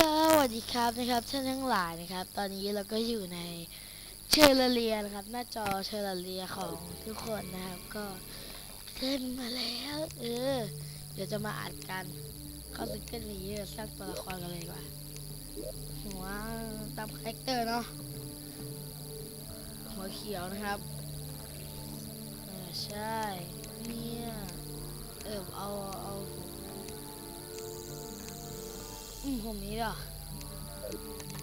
สวัสดีครับนะครับท่านทั้งหลายนะครับ ตอนนี้เราก็อยู่ในเชอร์เรียนะครับ หน้าจอเชอร์เรียของทุกคนนะครับก็ขึ้นมาแล้วเออเดี๋ยวจะมาอัดกันเข้าซิงเกิลมีเยอะสร้างตัวละครกันเลยดีกว่าหัวตามคาแรคเตอร์เนาะหัวเขียวนะครับเออใช่เนี่ยเออเอาเอา อืมผมนี้เหรอ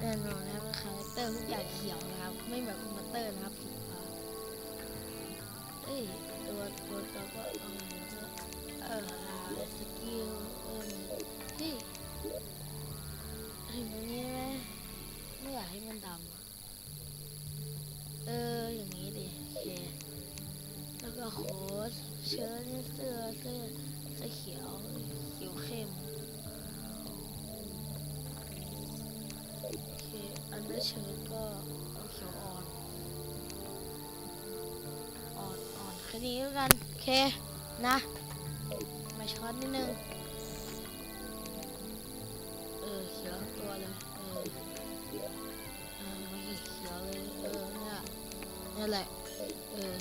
แน่นอนนะครับคาแรคเตอร์ทุกอย่างเขียวนะครับ ไม่เหมือนคอมพิวเตอร์นะครับสีฟ้าเอ้ยตัวตัวตัวก็เอาไงนะเออสกิลเออเฮ้ยเห็นอย่างนี้ไหมไม่อยากให้มันดำเอออย่างนี้ดิโอเคแล้วก็โค้ดเชิ้ตนี่เสื้อเสื้อเสื้อเขียวเขียวเข้ม อันเดอร์เชิร์ตก็เขียวอ่อน อ่อนอ่อนแค่นี้แล้วกันโอเคนะ มาช้อนนิดนึง เออเขียวตัวเลยเออเออไม่เขียวเลยเออเนี่ยนี่แหละเออ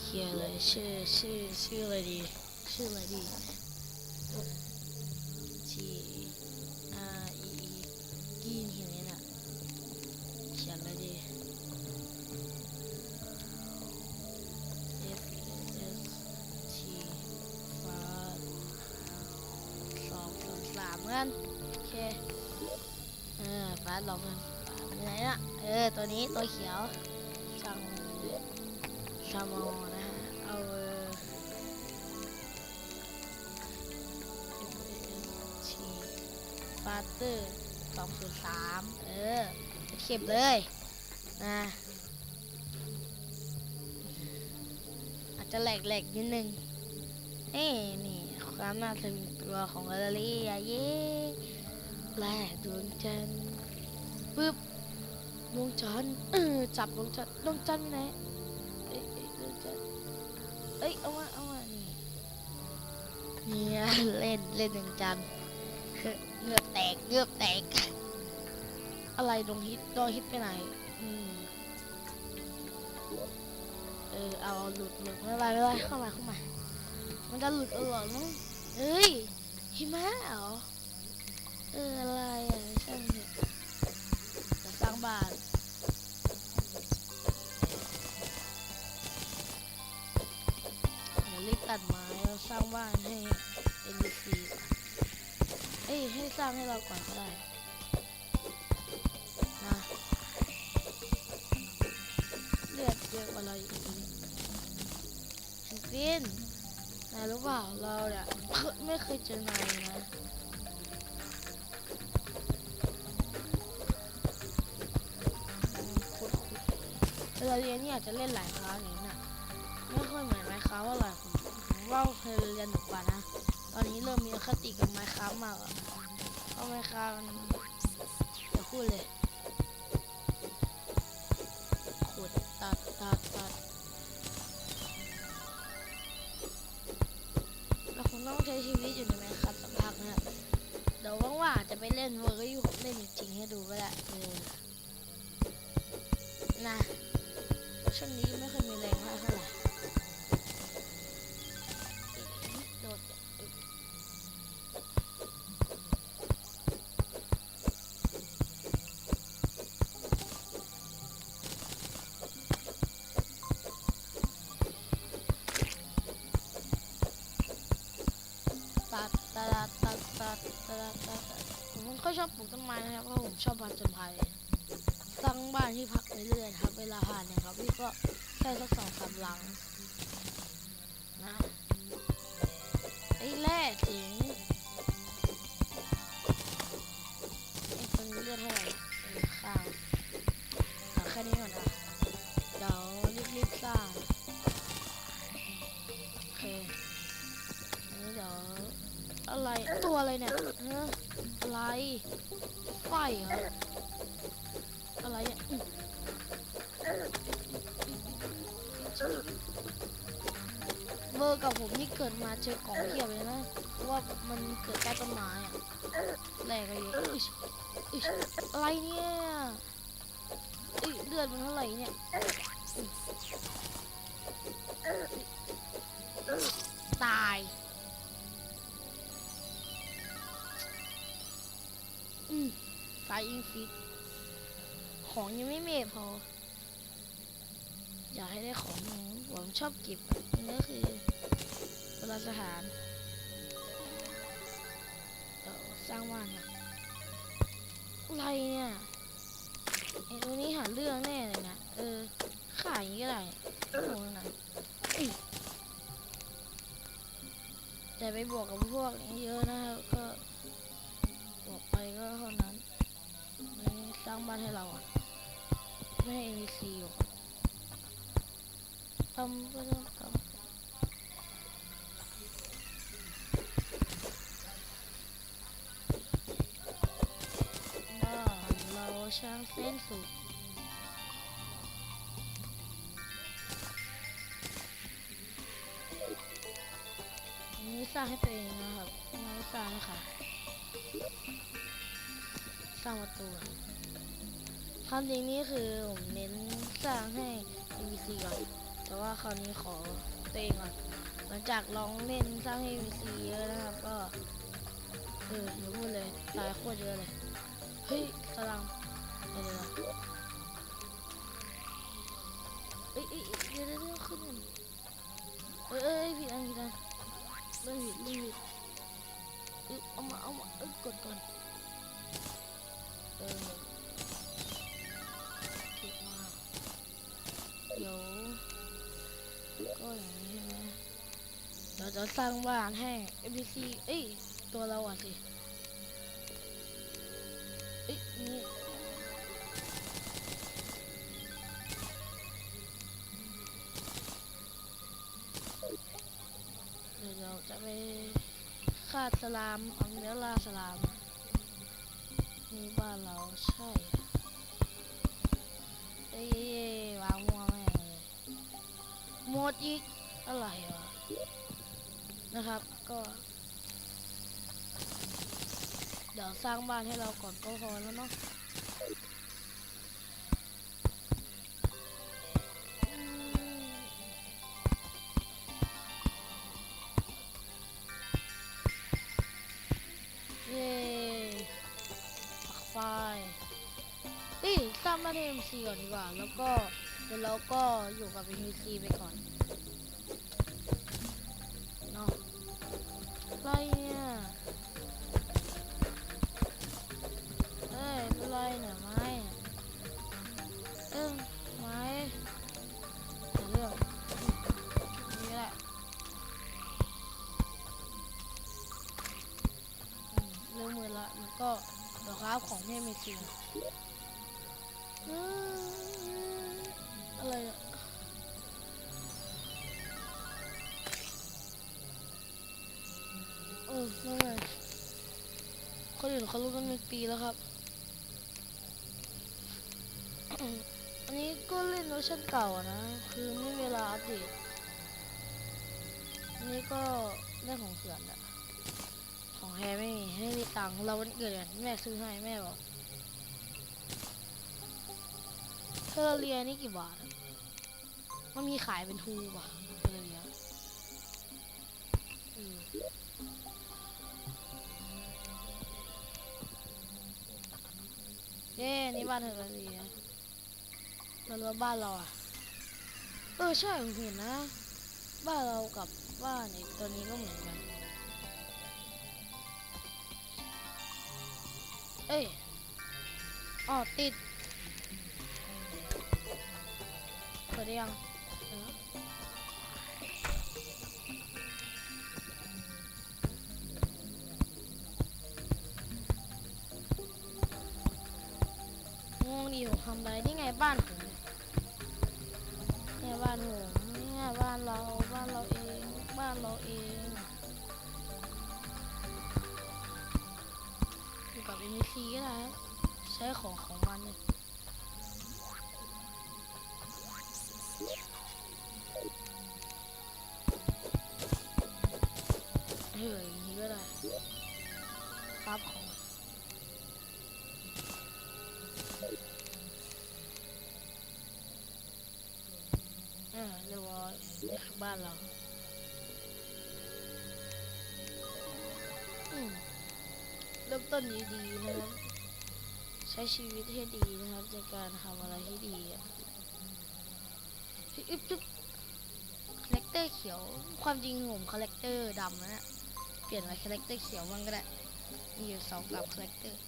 เขียวเลยชื่อชื่อชื่ออะไรดีชื่ออะไรดี อฟ้าลองกันฟ้าเป็นไงน่ะ เออ ตัวนี้ตัวเขียวช่างชามอนะฮะ เอาเออ F S T ฟาเตอร์สองศูนย์สามเออเข็บเลยนะอาจจะแหลกๆนิดนึงนี่นี่ความน่าสนตัวของแกลเลอรี่อะเย้แหลกดวงจันทร์ ปึ๊บดวงจันทร์เออจับดวงจันทร์ดวงจันทร์อยู่ไหนเอ้ยเอ้ยดวงจันทร์เอ้ยเอามาเอามานี่เนี่ยเล่นเล่นดวงจันทร์เงือบแตกเงือบแตก อะไรดวงฮิตดวงฮิตไปไหนอืมเออเอาหลุดหลุดไม่เป็นไรไม่เป็นไรเข้ามาเข้ามา มันจะหลุดเออมั้งเอ้ยหิมะเหรอเอออะไรอะช่างเถอะ จะสร้างบานเดี๋ยวรีบตัดไม้แล้วสร้างบ้านให้ NPC เอ้ยให้สร้างให้เราก่อนก็ได้นะเลือดเยอะกว่าเราอีกนิดแฮนฟินนายรู้เปล่าเราเนี่ยไม่เคยเจอนายนะ เวลาเรียนนี่อาจจะเล่นหลายครั้งอย่างนี้นะไม่ค่อยเหมือนไมค้าว่าหลายผมว่าเคยเรียนหนุกกว่านะ ตอนนี้เริ่มมีอคติกับไมค้ามากเพราะไมค้ามันจะพูดเลยขุดตัดตัดตัดเราคงต้องใช้ชีวิตอยู่ในไมค้าสักพักนะครับเดี๋ยวว่างๆอาจะไปเล่นเวอร์ก็อยู่เล่นจริงให้ดูก็ได้เออนะ ช่วงนี้ไม่เคยมีแรงมากเท่าไหร่โดดตัดตัดตัดตัดตัดตัดผมก็ชอบปลูกต้นไม้นะครับเพราะผมชอบผจญภัยสร้างบ้านที่พักไปเรื่อยครับ เวลาผ่านเนี่ย ก็แค่สักสองสามหลังนะไอ้แร่เจ๋งไอ้คนเลือดเท่าไหร่เออข้าวเอาแค่นี้ก่อนนะเดี๋ยวรีบๆสร้างโอเคอันนี้เดี๋ยวอะไรตัวอะไรเนี่ยฮะอะไรไฟเหรอ เกิดมาเจอกล่องเทียบเลยนะ เพราะว่ามันเกิดใต้ต้นไม้อะแรกก็เยอะอุ๊ยอุ๊อะไรเนี่ยเอ้ยเลือดมันเท่าไหร่เนี่ยตายอืมตายอิงฟิตของยังไม่เมพอ อยากให้ได้ของหนูผมชอบเก็บอันนี้ก็คือ ลสถานสร้างบ้านนี่ยอะไรเนี่ยไอ้ตัวนี้หาเรื่องแน่เลยนะเออขายอย่างได้โอ้โหนะเอ้ยแต่ไปบวกกับพวกนี้เยอะนะครับก็บวกไปก็เท่านั้นไม่สร้างบ้านให้เราอะไม่ให้ NPC อยู่ทำก็ต้องทำ ช่างเส้นสุดนี้สร้างให้ตัวเองนะครับไม่สร้างค่ะสร้างประตูความจริงนี่คือผมเน้นสร้างให้ NPC ก่อนแต่ว่าคราวนี้ขอตัวเองก่อนหลังจากลองเล่นสร้างให้ NPC เยอะนะครับ ก็เออเดี๋ยวพูดเลยตายโคตรเยอะเลย เฮ้ยกำลัง เดี๋ยวเดี๋ยวเอ้ยเอ้ยเอ้ยเดี๋ยวเดี๋ยวขึ้นก่อนเอ้ยเอ้ยผิดอันผิดอันเล่ผิดเล่ผิดเอ้ยเอามาเอามาเอ้ยกดก่อนเออผิดมาเดี๋ยวก็อย่างนี้ใช่ไหมเดี๋ยวจะสร้างบ้านให้ NPC เอ้ยตัวเราอะสิเอ้ยนี่ สลามเอาเนื้อล่าสลามนี่บ้านเราใช่เอ้ยเยเอ้ยวางมัวแม่งเลยหมดอีกอะไรวะนะครับก็เดี๋ยวสร้างบ้านให้เราก่อนก็พอแล้วเนาะ คนอื่นเขารู้กันเป็นปีแล้วครับ อันนี้ก็เล่นเวอร์ชันเก่าอะนะ คือไม่เวลาอัปเดตอันนี้ก็ได้ของเขื่อนอะของแฮไม่มีไม่มีตังค์เราวันเกิดกันแม่ซื้อให้แม่บอกเทอร์เรียนี่กี่บาท มันมีขายเป็นทูป่ะ เย้นี่บ้านเธอร์เรียมันว่าบ้านเราอะ เออใช่ผมเห็นนะ บ้านเรากับบ้านไอ้ตัวนี้ก็เหมือนกัน เอ้ยอ๋อติดเปิดได้ยัง ง่วงดีผมทำอะไรนี่ไงบ้านผมเนี่ยบ้านผมเนี่ยบ้านเราบ้านเราเองบ้านเราเองอยู่กับ NPC ก็ได้ครับใช้ของของมันเนี่ยเฮ้ยอย่างนี้ก็ได้ครับของานเราอืมเริ่มต้นดีๆนะครับ ใช้ชีวิตให้ดีนะครับในการทำอะไรให้ดีอะอึ๊บจึ๊บคาแรคเตอร์เขียว ความจริงผมคาแรคเตอร์ดำนะเนี่ยเปลี่ยนมาคาแรคเตอร์เขียวบ้างก็ได้ มีอยู่สองสามคาแรคเตอร์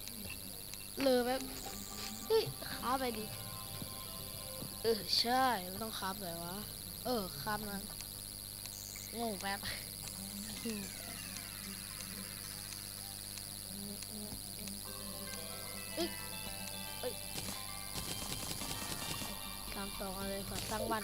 เลอแบบเฮ้ยค้าไปดิ เออ ใช่ต้องค้าเลยวะ เออค้ามัน งงแป๊บอืมเอ้ยเอ้ยตามต่อกันเลยขอสร้างบ้าน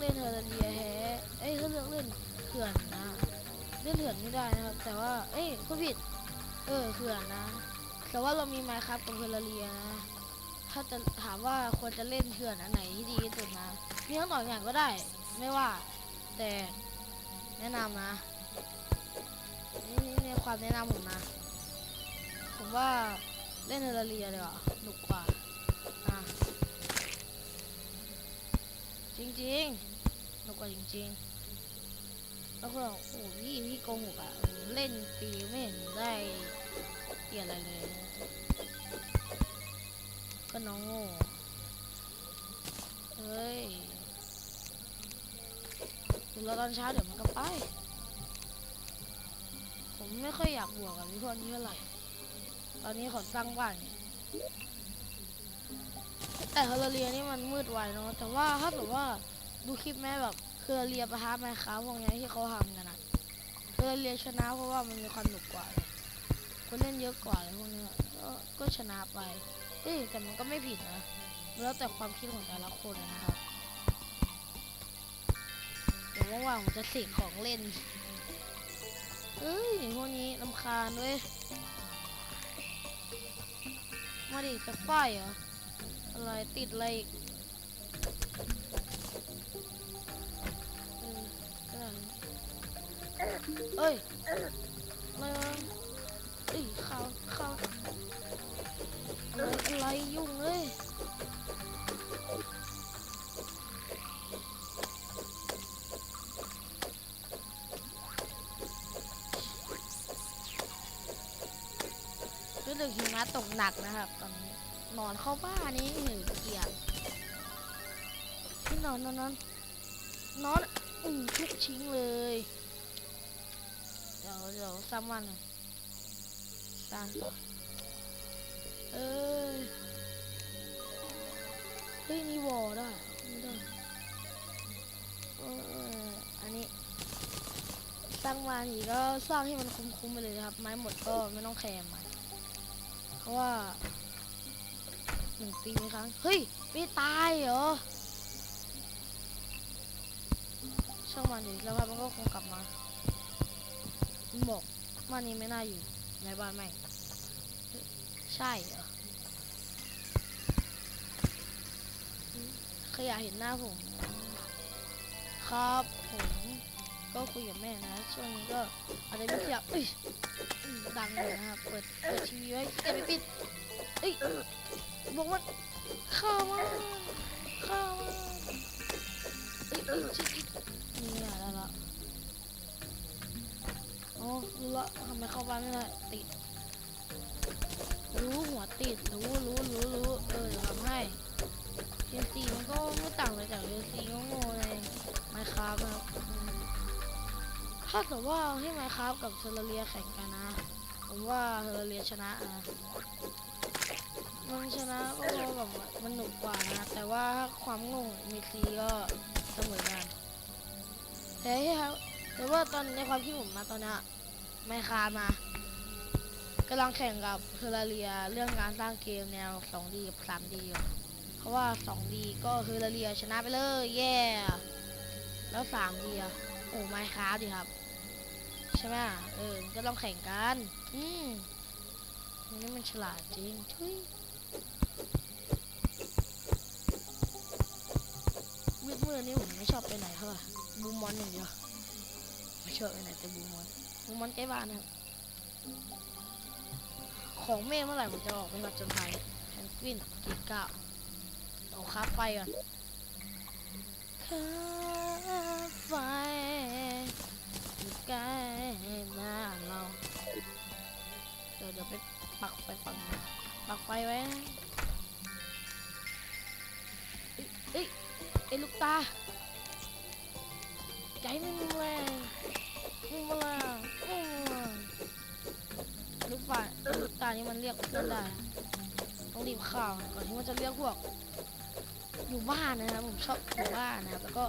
เล่นเทอร์เรียแฮเอ้ยถ้าเลือกเล่นเขื่อนนะเล่นเขื่อนไม่ได้นะครับ แต่ว่า เอ้ยผู้ผิด เออเขื่อนนะ แต่ว่าเรามีไมค์ครับกับเทอร์เรียนะ ถ้าจะถามว่าควรจะเล่นเขื่อนอันไหนที่ดีที่สุดนะ มีทั้งสองอย่างก็ได้ ไม่ว่า แต่แนะนำนะนี่ในความแนะนำผมนะ ผมว่าเล่นเทอร์เรียเลยว่ะหนุกกว่า อะ จริง ๆ นุกกว่าจริงๆ แล้วก็โอ้พี่พี่โกหกอะเล่นปีไม่เห็นได้เปลี่ยนอะไรเลย ก็น้องโง่เฮ้ยเดี๋ยวรอตอนเช้าเดี๋ยวมันก็ไป ผมไม่ค่อยอยากบวกกับพี่พวกนี้เท่าไหร่ ตอนนี้ขอสร้างบ้านแต่ฮอร์เรียนี่มันมืดไวเนาะแต่ว่าถ้าแบบว่า ดูคลิปแม่แบบเฮอเรียประทะไมค้าพวกนี้ที่เขาทำกันอะเฮอเรียชนะเพราะว่ามันมีความหนุกกว่าเลยคนเล่นเยอะกว่าเลยพวกนี้ก็ก็ชนะไปเอ้แต่มันก็ไม่ผิดนะแล้วแต่ความคิดของแต่ละคนนะครับเดี๋ยวว่างๆผมจะเสกของเล่นเอ้ยพวกนี้ลำคาญด้วยมาดิจะไฟเหรออะไรติดอะไรอีก เอ้ยอะไรวะเอ้ยข่าวข่าวอะไรยุ่งเลยรู้สึกหิมะตกหนักนะครับตอนนี้นอนเข้าบ้านนี้หือเกลียดที่นอนนอนนอนนอนอืมทุกชิ้นเลย เดี๋ยวเดี๋ยวสร้างมันงสร้างต่อเอ้ยเฮ้ยนี่วอลได้ไม่ได้เอออันนี้สร้างมาทีก็สร้างให้มันคุ้มๆไปเลยนะครับ ไม้หมดก็ไม่ต้องแคร์มันเพราะว่าหนึ่งปีมีครั้งเฮ้ยไม่ตายเหรอช่างมันดิแล้วมันก็คงกลับมา มันบอกบ้านนี้ไม่น่าอยู่ในบ้านแม่ใช่เหรอขยะเห็นหน้าผม ครับผมก็คุยกับแม่นะช่วงนี้ก็อาจจะไม่ขยับเอ้ยดังเลยนะครับเปิดเปิดทีวีไว้แกไม่ปิดเอ้ยบอกว่าข้ามาข้ามาเอ้ยเอ้ยชิชินี่ไงได้ละ อ๋อรู้ละทำไมเข้าบ้านไม่ได้ติด รู้หัวติด รู้รู้รู้รู้เออทำให้เรซีมันก็ไม่ต่างไปจากเรซีก็โง่ในไมค์คราฟนะครับถ้าเกิดว่าให้ไมค์คราฟกับเทอร์เรียแข่งกันนะ ผมว่าเทอร์เรียชนะนะมันชนะก็เพราะแบบมันหนุกกว่านะ แต่ว่าความงงมีซีก็เสมอกันแต่ครับแต่ว่าตอนในความคิดผมนะตอนนี้ ไม่คามา กำลังแข่งกับเทอร์เรียเรื่องการสร้างเกมแนว 2D กับ 3D อยู่เพราะว่า 2D ก็เทอร์เรียชนะไปเลย แย่แล้ว 3D อะโอ้ไม่ค้าดิครับ ใช่ไหมเออ ก็ต้องแข่งกัน อืมนี่มันฉลาดจริงทุยมืดมืดนี่ผมไม่ชอบไปไหนเท่าไหร่บูมมอนอย่างเดียวไม่ชอบไปไหนแต่บูมมอน บูมมอนใกล้บ้านนะครับ ของเมฆเมื่อไหร่ผมจะออกไปมาจนภัยแพนกวินกีก้าเอาคาไฟก่อนคาไฟอยู่ใกล้หน้าเราเดี๋ยวเดี๋ยวไปปักไฟปักปักไฟไว้นะเอ้ยไอ้ลูกตาใจไม่มีแรง ตานี้มันเรียกเพื่อนได้นะต้องรีบข่าวก่อนที่มันจะเรียกพวก อยู่บ้านนะครับผมชอบอยู่บ้านนะครับแล้วก็